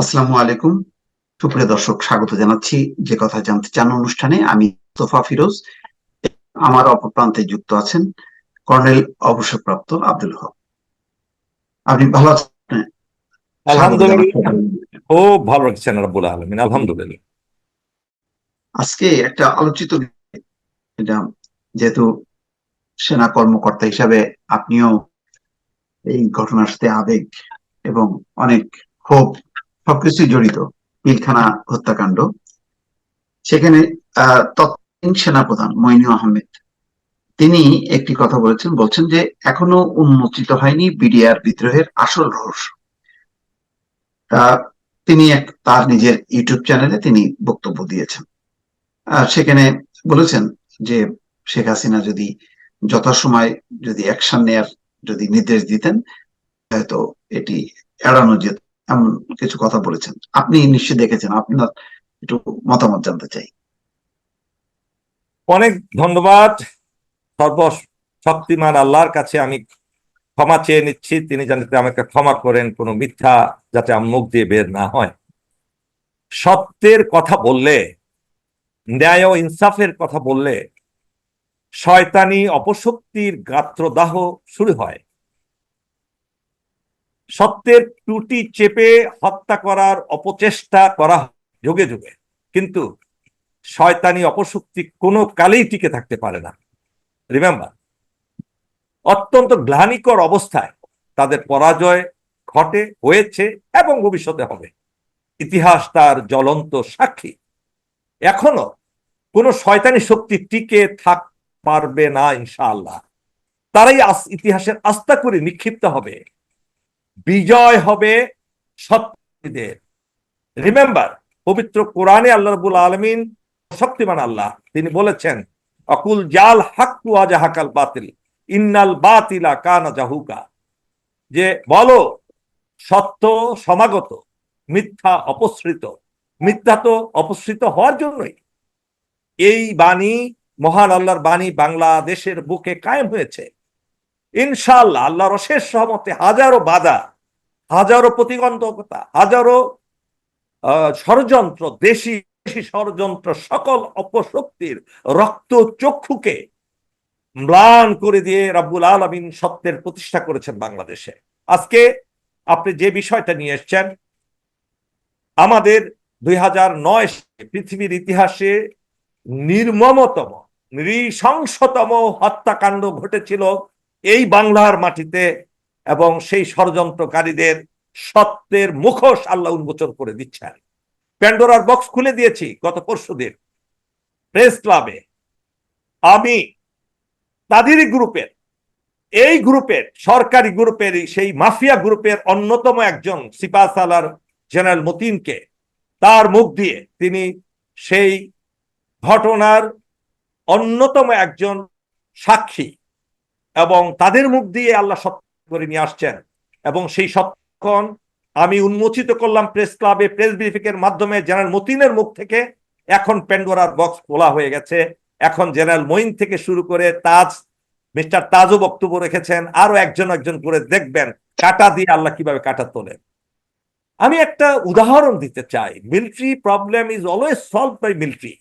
আসসালামু আলাইকুম। সুপ্রিয় দর্শক স্বাগত জানাচ্ছি। যে কথা জানতে চান অনুষ্ঠানে আমি তোফা ফিরোজ। আমার অপর প্রান্তে যুক্ত আছেন কর্নেল অবসরপ্রাপ্ত আব্দুল হক। আপনি ভালো আছেন? আলহামদুলিল্লাহ। খুব ভালো রাখছেন রাব্বুল আলমিন আলহামদুলিল্লাহ। আজকে একটা আলোচিত যেহেতু সেনা কর্মকর্তা হিসাবে আপনিও এই ঘটনার সাথে আবেগ এবং অনেক ক্ষোভ সবকিছু জড়িত পিলখানা হত্যাকাণ্ড। সেখানে তৎকালীন সেনাপ্রধান মইনু আহমেদ, তিনি একটি কথা বলেছেন, বলছেন যে এখনও উন্মোচিত হয়নি বিডিআর বিদ্রোহের আসল রহস্য। তিনি এক, তার নিজের ইউটিউব চ্যানেলে তিনি বক্তব্য দিয়েছেন। আর সেখানে বলেছেন যে শেখ হাসিনা যদি যথাসময় যদি অ্যাকশন নেয়ার যদি নির্দেশ দিতেন, হয়তো এটি এড়ানো যেত। এমন কিছু কথা বলেছেন। আপনি নিশ্চয়ই দেখেছেন আপনার একটু মতামত জানতে চাই। অনেক ধন্যবাদ। সর্বশক্তিমান আল্লাহর কাছে আমি ক্ষমা চেয়ে নিচ্ছি। তিনি যাতে আমাকে ক্ষমা করেন, কোনো মিথ্যা যাতে আমার মুখ দিয়ে বের না হয়। সত্যের কথা বললে, ন্যায় ও ইনসাফের কথা বললে, শয়তানি অপশক্তির গাত্রদাহ শুরু হয়। সত্যের ত্রুটি চেপে হত্যা করার অপচেষ্টা করা যুগে যুগে। কিন্তু শয়তানি অপশক্তি কোনো কালেই টিকে থাকতে পারে না। রিমেম্বার অত্যন্ত গ্লানিকর অবস্থায় তাদের পরাজয় ঘটে, হয়েছে এবং ভবিষ্যতে হবে। ইতিহাস তার জ্বলন্ত সাক্ষী। এখনও কোনো শয়তানি শক্তি টিকে থাক পারবে না ইনশাআল্লাহ। তারাই ইতিহাসের আস্থা করে নিক্ষিপ্ত হবে। বিজয় হবে সত্যদের রিমেম্বার পবিত্র কোরআনে আল্লাহ রবুল আলমিন শক্তিমান আল্লাহ। তিনি বলেছেন, অকুল জাল হাক্কু আজাহাকাল বাতিল, ইন্নাল বাতিলা কানা জাহুকা। যে বলো, সত্য সমাগত, মিথ্যা অপসৃত, মিথ্যা তো অপসৃত হওয়ার জন্যই। এই বাণী মহান আল্লাহর বাণী বাংলাদেশের বুকে কায়েম হয়েছে। ইনশাল্লাহ আল্লাহর অশেষ সহমতে হাজারো বাধা হাজারো প্রতিবন্ধকতা, হাজারো ষড়যন্ত্র, দেশি ষড়যন্ত্র সকল অপশক্তির রক্ত চক্ষুকে ম্লান করে দিয়ে রাব্বুল আলমিন সত্যের প্রতিষ্ঠা করেছেন বাংলাদেশে। আজকে আপনি যে বিষয়টা নিয়ে এসছেন, আমাদের দুই হাজার নয় পৃথিবীর ইতিহাসে নির্মমতম, নৃশংসতম হত্যাকাণ্ড ঘটেছিল এই বাংলার মাটিতে। এবং সেই ষড়যন্ত্রকারীদের সত্যের মুখোশ আল্লাহ উন্মোচন করে দিচ্ছেন। প্যান্ডোরার বক্স খুলে দিয়েছি গত পরশু দিন। প্রেস ক্লাবে আমি তাদেরই গ্রুপের, এই গ্রুপের, সরকারি গ্রুপের, সেই মাফিয়া গ্রুপের অন্যতম একজন সিপা সালার জেনারেল মতিনকে তার মুখ দিয়ে তিনি সেই ঘটনার অন্যতম একজন সাক্ষী এবং তাদের মুখ দিয়ে আল্লাহ সত্য করে নিয়ে আসছেন। এবং সেই সত্যক্ষণ আমি উন্মোচিত করলাম প্রেস ক্লাবে প্রেস ব্রিফিকের মাধ্যমে জেনারেল মতিনের মুখ থেকে। এখন প্যান্ডোরার বক্স খোলা হয়ে গেছে। এখন জেনারেল মইন থেকে শুরু করে তাজ, মিস্টার তাজও বক্তব্য রেখেছেন। আরও একজন একজন করে দেখবেন কাটা দিয়ে আল্লাহ কীভাবে কাটা তোলেন। আমি একটা উদাহরণ দিতে চাই। Military problem is always solve by military.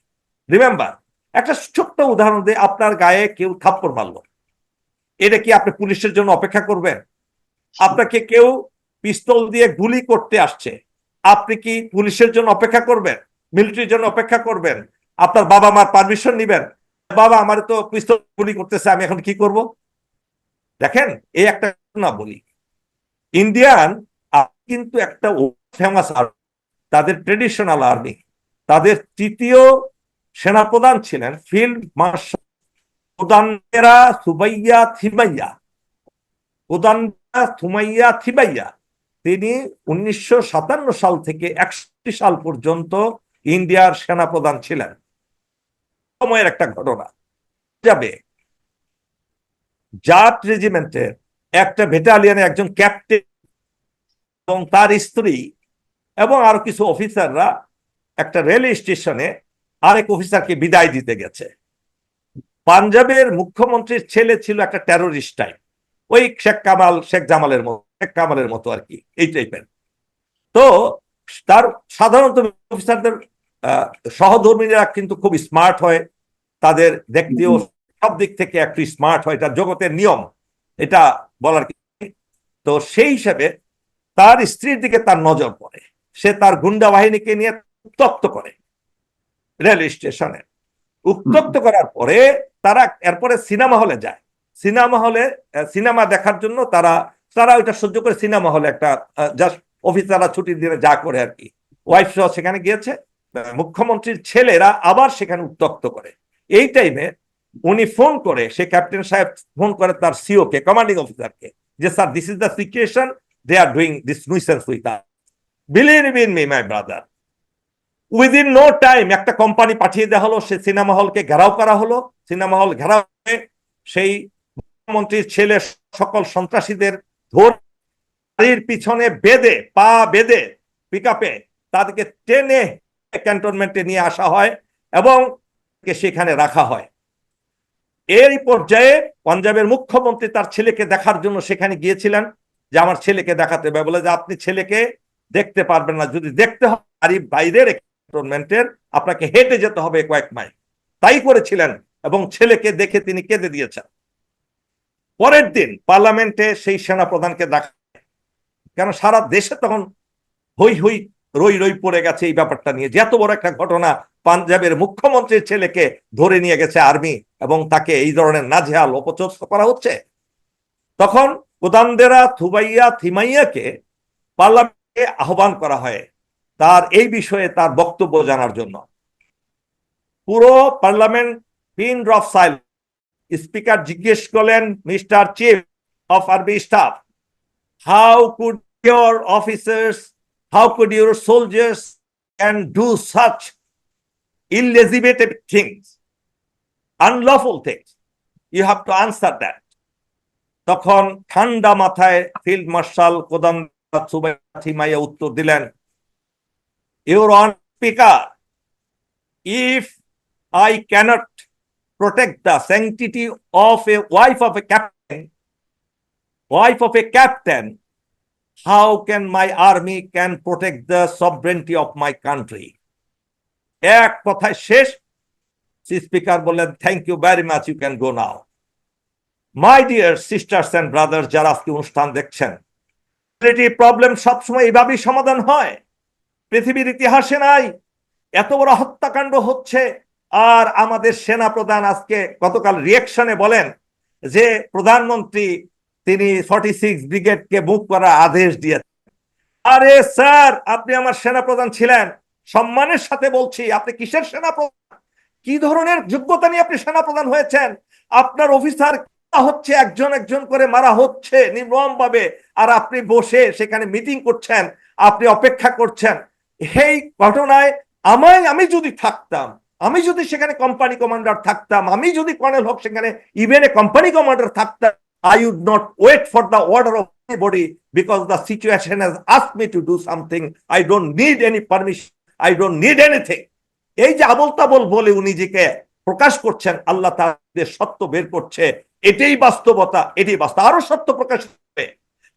Remember, একটা ছোট্ট উদাহরণ দিয়ে আপনার গায়ে কেউ থাপ্পড় মারল। এটা কি আপনি পুলিশের জন্য অপেক্ষা করবেন? আপনাকে কেউ পিস্তল দিয়ে গুলি করতে আসছে। আপনি কি পুলিশের জন্য অপেক্ষা করবেন? মিলিটারির জন্য অপেক্ষা করবেন? আপনার বাবা মার পারমিশন নিবেন? বাবা আমার তো পিস্তল গুলি করতেছে, আমি এখন কি করব? দেখেন, এই একটা না বলি। ইন্ডিয়ান কিন্তু একটা ফেমাস আর্মি তাদের ট্রেডিশনাল আর্মি তাদের তৃতীয় সেনাপ্রধান ছিলেন ফিল্ড মার্শাল উদান্নেরা সুবাইয়া থিমাইয়া উদান্নেরা থুমাইয়া থিবাইয়া তিনি উনিশশো সাল থেকে একষট্টি সাল পর্যন্ত ইন্ডিয়ার সেনাপ্রধান ছিলেন। সময়ের একটা ঘটনা। যাবে। জাট রেজিমেন্টের একটা ভেটালিয়ানের একজন ক্যাপ্টেন এবং তার স্ত্রী এবং আরও কিছু অফিসাররা একটা রেল স্টেশনে আরেক অফিসারকে বিদায় দিতে গেছে। পাঞ্জাবের মুখ্যমন্ত্রীর ছেলে ছিল একটা টেরোরিস্ট টাইপ ওই শেখ কামাল শেখ জামালের মতো শেখ কামালের মতো আর কি এই টাইপের তো তার সাধারণত অফিসারদের সহধর্মীরা কিন্তু খুব স্মার্ট হয়। তাদের দেখতেও সব দিক থেকে একটু স্মার্ট হয়। এটা জগতের নিয়ম। এটা বলার কি? তো সেই হিসাবে তার স্ত্রীর দিকে তার নজর পড়ে। সে তার গুন্ডা বাহিনীকে নিয়ে উত্তপ্ত করে। রেল স্টেশনে। উত্তপ্ত করার পরে তারা এরপরে সিনেমা হলে যায়। সিনেমা হলে সিনেমা দেখার জন্য তারা তারা ওইটা সহ্য করে সিনেমা হলে একটা জাস্ট অফিসাররা ছুটির দিনে যা করে আর কি। ওয়াইফ সহ সেখানে গিয়েছে মুখ্যমন্ত্রীর ছেলেরা আবার সেখানে উত্তক্ত করে। এই টাইমে উনি ফোন করে, সে ক্যাপ্টেন সাহেব ফোন করে তার সিও কে কমান্ডিং অফিসারকে যে sir this is the situation they are doing this nuisance with believe in me my brother within no time একটা কোম্পানি পাঠিয়ে দেওয়া হলো, সে সিনেমা হলকে ঘেরাও করা হলো। সিনেমা হল ঘেরাও হয়ে সেই মুখ্যমন্ত্রীর ছেলে সকল সন্ত্রাসীদের ধর গাড়ির পিছনে বেঁধে, পা বেঁধে পিক আপে তাদেরকে টেনে ক্যান্টনমেন্টে নিয়ে আসা হয় এবং সেখানে রাখা হয়। এই পর্যায়ে পাঞ্জাবের মুখ্যমন্ত্রী তার ছেলেকে দেখার জন্য সেখানে গিয়েছিলেন যে, আমার ছেলেকে দেখাতে হবে। বলে যে, আপনি ছেলেকে দেখতে পারবেন না। যদি দেখতে হয়, বাড়ির বাইরের ক্যান্টনমেন্টের আপনাকে হেঁটে যেতে হবে কয়েক মাইল। তাই করেছিলেন এবং ছেলেকে দেখে তিনি কেঁদে দিয়েছেন। পরের দিন পার্লামেন্টে সেই সেনা প্রধানকে দেখা কেন সারা দেশে তখন হই হই রই রই পড়ে গেছে এই ব্যাপারটা নিয়ে। যে এত বড় একটা ঘটনা পাঞ্জাবের মুখ্যমন্ত্রীর ছেলেকে ধরে নিয়ে গেছে আর্মি এবং তাকে এই ধরনের নাজেহাল অপচস্ত করা হচ্ছে। তখন উদানদেরা থুবাইয়া থিমাইয়াকে পার্লামেন্টে আহ্বান করা হয়। তার এই বিষয়ে তার বক্তব্য জানার জন্য। পুরো parliament pin drop silence. Speaker জিজ্ঞেস করলেন, mister chief of army staff, how could your officers, how could your soldiers can do such illegitimate things unlawful things you have to answer that তখন ঠান্ডা মাথায় ফিল্ড মার্শাল কোদাম থিমাইয়া উত্তর দিলেন your honour speaker if I cannot protect the sanctity of a wife of a captain, wife of a captain, how can my army can protect the sovereignty of my country? এক কথায় শেষ। Speaker বললেন thank you very much you can go now my dear sisters and brothers যারা আজকে অনুষ্ঠান দেখছেন problem সবসময় এইভাবেই সমাধান হয়। পৃথিবীর ইতিহাসে নাই। এত বড় হত্যাকাণ্ড হচ্ছে। আর আমাদের সেনা প্রধান আজকে গতকাল রিয়েকশনে বলেন যে প্রধানমন্ত্রী, তিনি ফর্টি সিক্স ব্রিগেডকে মুভ করার আদেশ দিয়েছেন। আরে স্যার, আপনি আমার সেনা প্রধান ছিলেন। সম্মানের সাথে বলছি, আপনি কিসের সেনা প্রধান কি ধরনের যোগ্যতা নিয়ে আপনি সেনা প্রধান হয়েছেন? আপনার অফিসার হচ্ছে? একজন একজন করে মারা হচ্ছে নির্মম ভাবে আর আপনি বসে সেখানে মিটিং করছেন, আপনি অপেক্ষা করছেন। এই ঘটনায় আমায়, আমি যদি থাকতাম, আমি যদি সেখানে কোম্পানি কমান্ডার থাকতাম, আমি যদি কর্নেল হক সেখানে ইভেন এ কোম্পানি কমান্ডার থাকতাম I would not wait for the order of anybody because the situation has ask me to do something I don't need any permission I don't need anything এই যে আবল তাবল বলে উনি নিজেকে প্রকাশ করছেন, আল্লাহ তাদের সত্য বের করছে, এটাই বাস্তবতা, এটাই বাস্তব। আরও সত্য প্রকাশ হবে।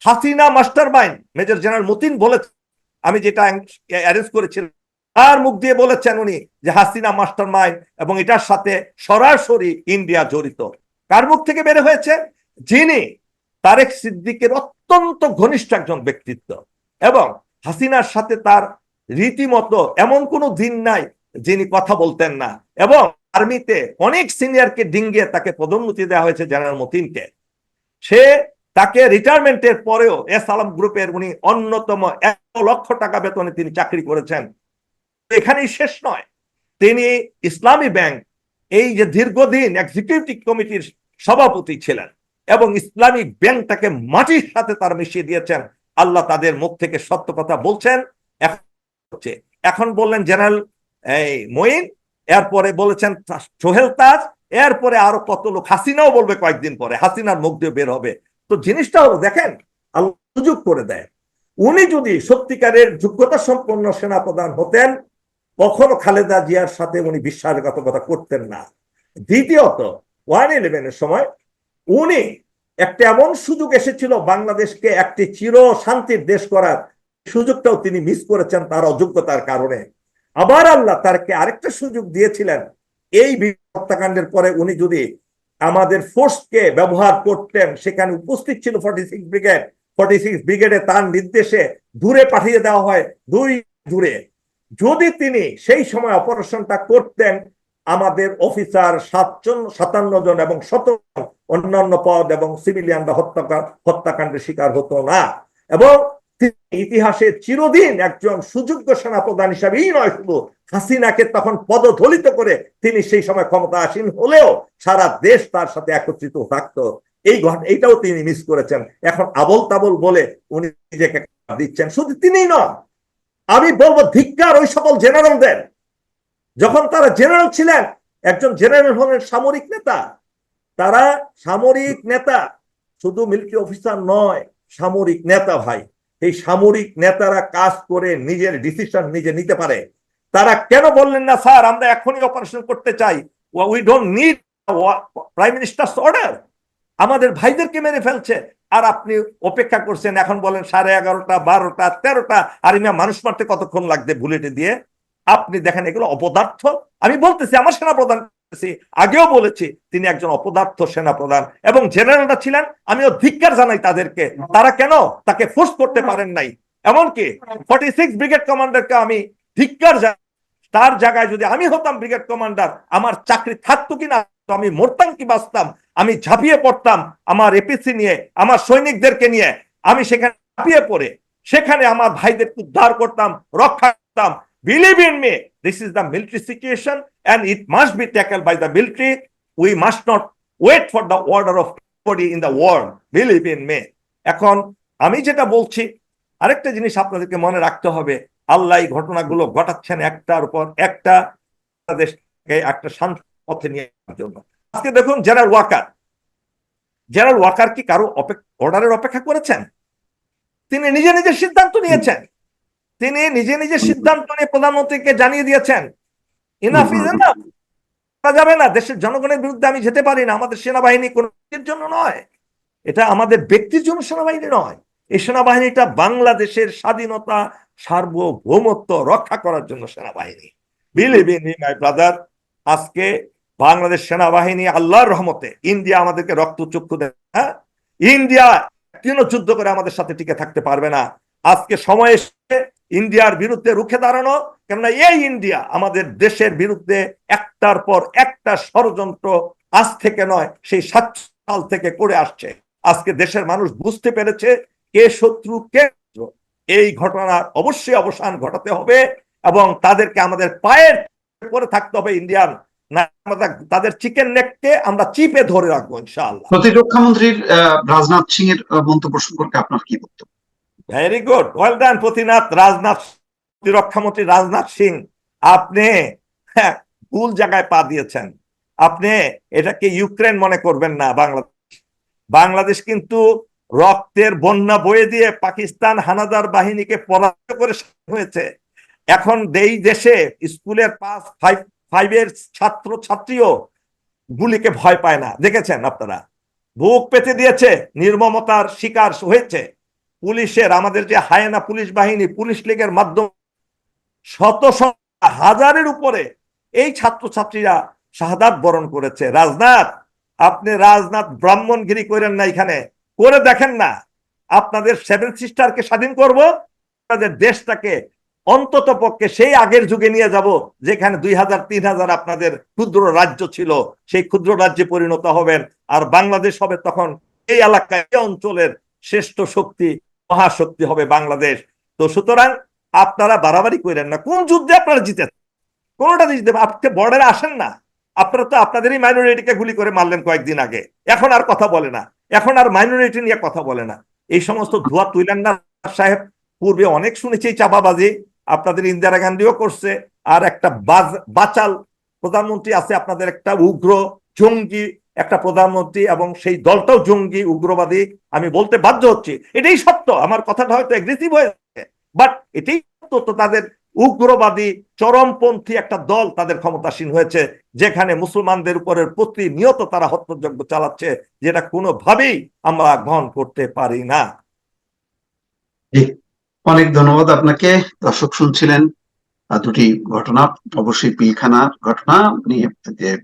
Hasina mastermind major general Matin বলেছে আমি যেটা অ্যারেঞ্জ করেছিলাম, তার মুখ দিয়ে বলেছেন উনি যে হাসিনা মাস্টার মাইন্ড এবং এটার সাথে সরাসরি ইন্ডিয়া জড়িত। কার মুখ থেকে বের হয়েছে? যিনি তারেক সিদ্দিকের অত্যন্ত ঘনিষ্ঠ একজন ব্যক্তিত্ব এবং হাসিনার সাথে তার রীতিমতো এমন কোনো দিন নাই যিনি কথা বলতেন না এবং আর্মিতে অনেক সিনিয়রকে ডিঙ্গিয়ে তাকে পদোন্নতি দেওয়া হয়েছে জেনারেল মতিনকে। সে তাকে রিটায়ারমেন্টের পরেও এস আলম গ্রুপের উনি অন্যতম এক লক্ষ টাকা বেতনে তিনি চাকরি করেছেন। এখানেই শেষ নয়। তিনি ইসলামী ব্যাংক এই যে দীর্ঘদিন এক্সিকিউটিভ কমিটির সভাপতি ছিলেন এবং ইসলামী ব্যাংকটাকে মাটির সাথে তার মিশিয়ে দিয়েছেন। আল্লাহ তাদের মুখ থেকে সত্য কথা বলছেন। এখন এখন বললেন জেনারেল এই মঈন, এরপরে বলেছেন সোহেল তাজ, এরপরে আরও কত লোক, হাসিনাও বলবে কয়েকদিন পরে, হাসিনার মুখ দিয়ে বের হবে। তো জিনিসটা হলো দেখেন, আল্লাহ সুযোগ করে দেয়। উনি যদি সত্যিকারের যোগ্যতা সম্পন্ন সেনাপ্রধান হতেন, কখনো খালেদা জিয়ার সাথে উনি বিশ্বাসঘাতকতা করতেন না। দ্বিতীয়ত, ওয়ান ইলেভেনের সময় উনি একটা এমন সুযোগ এসেছিল, বাংলাদেশকে একটি চির শান্তির দেশ করার সুযোগটাও তিনি মিস করেছেন তার অযোগ্যতার কারণে। আবার আল্লাহ তারকে আরেকটা সুযোগ দিয়েছিলেন, এই হত্যাকাণ্ডের পরে উনি যদি আমাদের ফোর্সকে ব্যবহার করতেন, সেখানে উপস্থিত ছিল forty six brigade forty six ব্রিগেডে তার নির্দেশে দূরে পাঠিয়ে দেওয়া হয়, দুই দূরে। যদি তিনি সেই সময় অপারেশনটা করতেন, আমাদের অফিসার সাতজন, সাতান্ন জন এবং শত অন্যান্য পদ এবং সিভিলিয়ানরা হত্যাকাণ্ড হত্যাকাণ্ডের শিকার হতো না। এবং ইতিহাসে চিরদিন একজন সুযোগ্য সেনাপ্রধান হিসাবেই নয়, শুধু হাসিনাকে তখন পদধলিত করে তিনি সেই সময় ক্ষমতা আসীন হলেও সারা দেশ তার সাথে একত্রিত থাকতো। এই ঘটনা এইটাও তিনি মিস করেছেন। এখন আবল তাবল বলে উনি নিজেকে দিচ্ছেন। শুধু তিনিই নন, আমি বলব ধিক্কার ওই সকল জেনারেলদের। যখন তারা জেনারেল ছিলেন, একজন জেনারেল হলেন সামরিক নেতা। তারা সামরিক নেতা, শুধু মিলিটারি অফিসার নয়, সামরিক নেতা ভাই। এই সামরিক নেতারা কাজ করে নিজের ডিসিশন নিজে নিতে পারে। তারা কেন বললেন না, স্যার, আমরা এখনই অপারেশন করতে চাই। We don't need prime minister order আমাদের ভাইদেরকে মেরে ফেলছে। আর আপনি অপেক্ষা করছেন, এখন বলেন সাড়ে এগারোটা, বারোটা, তেরোটা, আর ইমা মানুষ মারতে কতক্ষণ লাগবে বুলেটে দিয়ে? আপনি দেখেন এগুলো অপদার্থ। আমি বলতেছি, আমার সেনা প্রধান আগেও বলেছি, তিনি একজন অপদার্থ সেনা প্রধান এবং জেনারেলরা ছিলেন। আমিও ধিক্কার জানাই তাদেরকে। তারা কেন তাকে ফোর্স করতে পারেন নাই? এমনকি ফর্টি সিক্স ব্রিগেড কমান্ডারকে আমি ধিক্কার জানাই, তার জায়গায় যদি আমি হতাম ব্রিগেড কমান্ডার আমার চাকরি থাকতো কিনা, তো আমি মরতাম কি বাঁচতাম? আমি ঝাঁপিয়ে পড়তাম আমার এপিসি নিয়ে, আমার সৈনিকদেরকে নিয়ে। আমি সেখানে ঝাঁপিয়ে পড়ে। সেখানে আমার ভাইদের উদ্ধার করতাম, রক্ষা করতাম। Believe in me this is the military situation and it must be tackle by the military we must not wait for the order of body in the world believe in me এখন আমি যেটা বলছি, আরেকটা জিনিস আপনাদেরকে মনে রাখতে হবে। আল্লাহ এই ঘটনাগুলো ঘটাচ্ছেন একটার উপর একটা দেশকে, একটা শান্ত পথে নিয়ে যাওয়ার জন্য। আজকে দেখুন জেনারেল ওয়াকার জেনারেল ওয়াকার কি কারও অর্ডারের অপেক্ষা করেছেন? তিনি নিজে নিজের সিদ্ধান্ত নিয়েছেন। তিনি নিজে নিজের সিদ্ধান্ত নিয়ে প্রধানমন্ত্রীকে জানিয়ে দিয়েছেন। ইনাফ ইজ এনাফ যাবে না। দেশের জনগণের বিরুদ্ধে আমি যেতে পারি না। আমাদের সেনাবাহিনী কোন জন্য নয়। এটা আমাদের ব্যক্তির জন্য সেনাবাহিনী নয়। এই সেনাবাহিনীটা বাংলাদেশের স্বাধীনতা সার্বভৌমত্ব রক্ষা করার জন্য সেনাবাহিনী। বিলিভ ইন মাই ব্রাদার আজকে বাংলাদেশ সেনাবাহিনী আল্লাহর রহমতে ইন্ডিয়া আমাদেরকে রক্ত চক্ষু দেয়। হ্যাঁ? ইন্ডিয়া তিন যুদ্ধ করে আমাদের সাথে টিকে থাকতে পারবে না। আজকে সময় এসে ইন্ডিয়ার বিরুদ্ধে রুখে দাঁড়ানো কেননা এই ইন্ডিয়া আমাদের দেশের বিরুদ্ধে একটার পর একটা ষড়যন্ত্র আজ থেকে নয় সেই সাত সাল থেকে করে আসছে। আজকে দেশের মানুষ বুঝতে পেরেছে কে শত্রু কে এই ঘটনার অবশ্যই অবসান ঘটাতে হবে এবং তাদেরকে আমাদের পায়ের পরে থাকতে হবে ইন্ডিয়ান তাদের চিকেন নেককে আমরা চিপে ধরে রাখব ইনশাআল্লাহ। প্রতিরক্ষা মন্ত্রীর রাজনাথ সিং এর মন্তব্য সম্পর্কে আপনার কি বক্তব্য? ভেরি গুড ওয়েল ডান প্রতিনাথ রাজনাথ প্রতিরক্ষা মন্ত্রী রাজনাথ সিং আপনি হ্যাঁ, ভুল জায়গায় পা দিয়েছেন। আপনি এটাকে ইউক্রেন মনে করবেন না বাংলাদেশ। বাংলাদেশ কিন্তু রক্তের বন্যা বয়ে দিয়ে পাকিস্তান হানাদার বাহিনীকে পরাজিত করে হয়েছে। এখন এই দেশে স্কুলের পাস ফাইভ ফাইভের ছাত্র ছাত্রীও গুলিকে ভয় পায় না। দেখেছেন আপনারা? বুক পেতে দিয়েছে নির্মমতার শিকার হয়েছে। পুলিশের আমাদের যে হায়না পুলিশ বাহিনী পুলিশ লীগের মাধ্যমে শত হাজারের উপরে এই ছাত্রছাত্রীরা শাহাদাত বরণ করেছে। রাজনাথ, আপনি রাজনাথ ব্রাহ্মণগিরি করেন না এখানে। করে দেখেন না। আপনাদের সেভেন সিস্টারকে স্বাধীন করব, আপনাদের দেশটাকে অন্তত পক্ষে সেই আগের যুগে নিয়ে যাব, যেখানে দুই হাজার, তিন হাজার আপনাদের ক্ষুদ্র রাজ্য ছিল, সেই ক্ষুদ্র রাজ্যে পরিণত হবেন। আর বাংলাদেশ হবে তখন এই এলাকায় অঞ্চলের শ্রেষ্ঠ শক্তি, মহাশক্তি হবে বাংলাদেশ। তো সুতরাং আপনারা বাড়াবাড়ি করেন না। কোন যুদ্ধে আপনারা জিতেন কোনটা জিতে আপনি বর্ডারে আসেন না। আপনারা তো আপনাদেরই মাইনরিটিকে গুলি করে মারলেন কয়েকদিন আগে। এখন আর কথা বলে না। এখন আর মাইনরিটি নিয়ে কথা বলে না। এই সমস্ত ধোয়া তুইলেন না সাহেব। পূর্বে অনেক শুনেছি চাপাবাজি আপনাদের ইন্দিরা গান্ধীও করছে। আর একটা বাজ বাচাল প্রধানমন্ত্রী আছে, আপনাদের একটা উগ্র জঙ্গি, একটা প্রধানমন্ত্রী এবং সেই দলটাও জঙ্গি, উগ্রবাদী। আমি বলতে বাধ্য হচ্ছি। এটাই সত্য। আমার কথাটা হয়তো এগ্রেসিভ হয়েছে বাট এটাই তো তাদের উগ্রবাদী, চরমপন্থী একটা দল তাদের ক্ষমতাসীন হয়েছে, যেখানে মুসলমানদের উপরের প্রতিনিয়ত তারা হত্যাযজ্ঞ চালাচ্ছে, যেটা কোনোভাবেই আমরা গ্রহণ করতে পারি না। অনেক ধন্যবাদ আপনাকে। দর্শক শুনছিলেন দুটি ঘটনা, অবশ্যই পিলখানার ঘটনা নিয়ে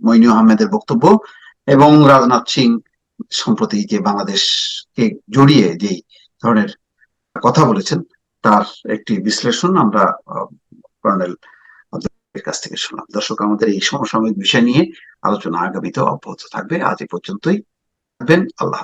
মইনু আহমেদের বক্তব্য, এবং রাজনাথ সিং সম্প্রতি যে বাংলাদেশকে জড়িয়ে যেই ধরনের কথা বলেছেন তার একটি বিশ্লেষণ আমরা কর্নেল আব্দুলের কাছ থেকে শুনলাম। দর্শক, আমাদের এই সমসাময়িক বিষয় নিয়ে আলোচনা আগামীতেও অব্যাহত থাকবে। আজ এ পর্যন্তই। থাকবেন। আল্লাহ।